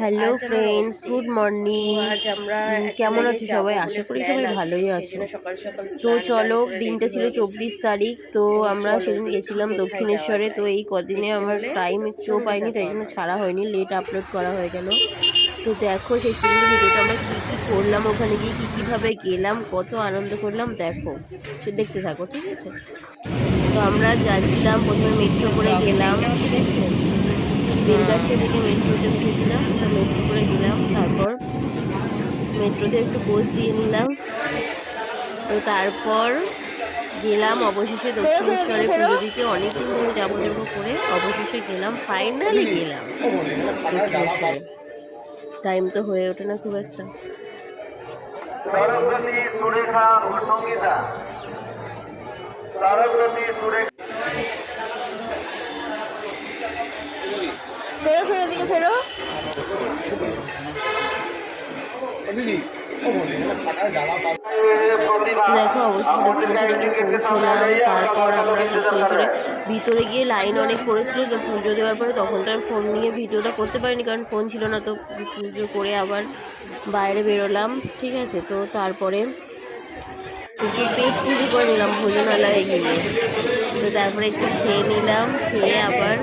Hello friends good morning আজ আমরা কেমন আছো সবাই? আশা করি সবাই ভালোই আছো। তো চলো দিনটা ছিল চব্বিশ তারিখ তো আমরা সেদিন গেছিলাম দক্ষিণেশ্বরে। তো। এই কদিনে আমার টাইম একটুও পাইনি তাই জন্য ছাড়া হয়নি লেট আপলোড করা হয়ে গেল। তো দেখো শেষ পর্যন্ত ভিডিওটা আমরা কী কী করলাম ওখানে গিয়ে কী কীভাবে গেলাম কত আনন্দ করলাম দেখো। সে দেখতে থাকো ঠিক আছে? তো আমরা যাচ্ছিলাম প্রথমে মেট্রো করে গেলাম। ঠিক আছে বেলগাছিয়া থেকে মেট্রোতে উঠেছিলাম, তো মেট্রো করে গেলাম, তারপর মেট্রোতে একটু পোজ দিয়ে নিলাম। তো তারপর গেলাম অবশেষে দক্ষিণেশ্বরে পুজো দিতে। অনেকদিন ধরে যাব যাব করে অবশেষে গেলাম ফাইনালি গেলাম টাইম তো হয়ে ওঠে না খুব একটা। সরস্বতী সুরেখা ফেরো দিকে ফেরো। দেখো অবশ্যই তারপর আমরা ভিতরে গিয়ে লাইন অনেক পড়েছিল তো পুজো দেওয়ার পরে তখন তো আর ফোন নিয়ে ভিডিওটা করতে পারিনি কারণ ফোন ছিল না তো পুজো করে আবার বাইরে বেরোলাম ঠিক আছে? তো তারপরে পেট পুরি করে নিলাম ভোজনালয়ে গিয়ে। তো তারপরে একটু খেয়ে নিলাম, খেয়ে আবার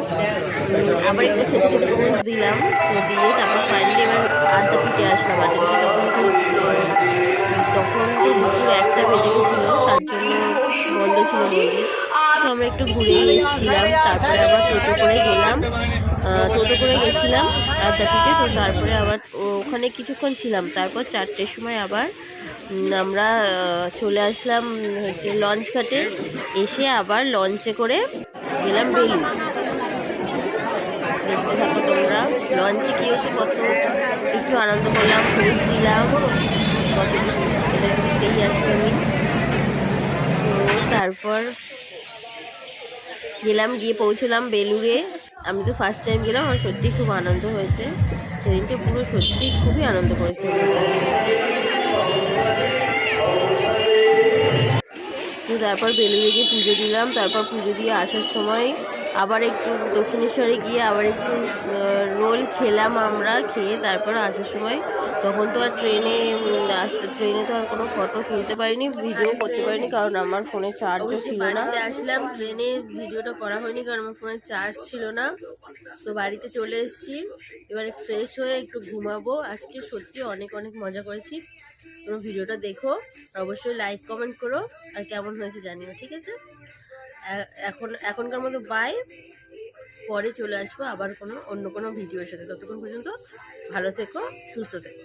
আবার একটু খেতে খেতে পোজ দিলাম, তো দিয়ে তারপর ফাইনালি এবার আড্ডা পিঠে আসলাম। আড্ডা পিঠে তখন তখন তো দুপুর একটা বেজে গেছিল, তার জন্য বন্ধ ছিল মন্দির। তো আমরা একটু ঘুরে এসেছিলাম, তারপরে আবার টোটো করে গেলাম। টোটো করে গেছিলাম আড্ডাপিতে তো তারপরে আবার ওখানে কিছুক্ষণ ছিলাম। তারপর চারটের সময় আবার আমরা চলে আসলাম হচ্ছে লঞ্চ ঘাটে। এসে আবার লঞ্চে করে গেলাম বেলুন দেখতে থাকো তোমরা, লঞ্চে কি হচ্ছে, কত একটু আনন্দ করলাম দিলাম কত কিছু আছি আমি। তারপর গেলাম, গিয়ে পৌঁছলাম বেলুড়ে। আমি তো ফার্স্ট টাইম গেলাম, আমার সত্যি খুব আনন্দ হয়েছে। সেদিনকে পুরো সত্যি খুবই আনন্দ করেছে তো তারপর বেলুড়ে গিয়ে পুজো দিলাম, তারপর পুজো দিয়ে আসার সময় আবার একটু দক্ষিণেশ্বরে গিয়ে আবার একটু খেলাম আমরা, খেয়ে তারপর আসার সময় তখন তো আর ট্রেনে ট্রেনে তো আর কোনো ফটো তুলতে পারিনি ভিডিও করতে পারিনি, কারণ আমার ফোনে চার্জও ছিল না। আসলাম ট্রেনে ভিডিওটা করা হয়নি, কারণ আমার ফোনে চার্জ ছিল না। তো বাড়িতে চলে এসেছি, এবারে ফ্রেশ হয়ে একটু ঘুমাবো। আজকে সত্যি অনেক অনেক মজা করেছি। তোমরা ভিডিওটা দেখো, অবশ্যই লাইক কমেন্ট করো, আর কেমন হয়েছে জানিও, ঠিক আছে? এখন, এখনকার মতো বাই পরে চলে আসব, আবার কোনো অন্য কোনো ভিডিওর সাথে। ততক্ষণ পর্যন্ত ভালো থেকো, সুস্থ থেকো।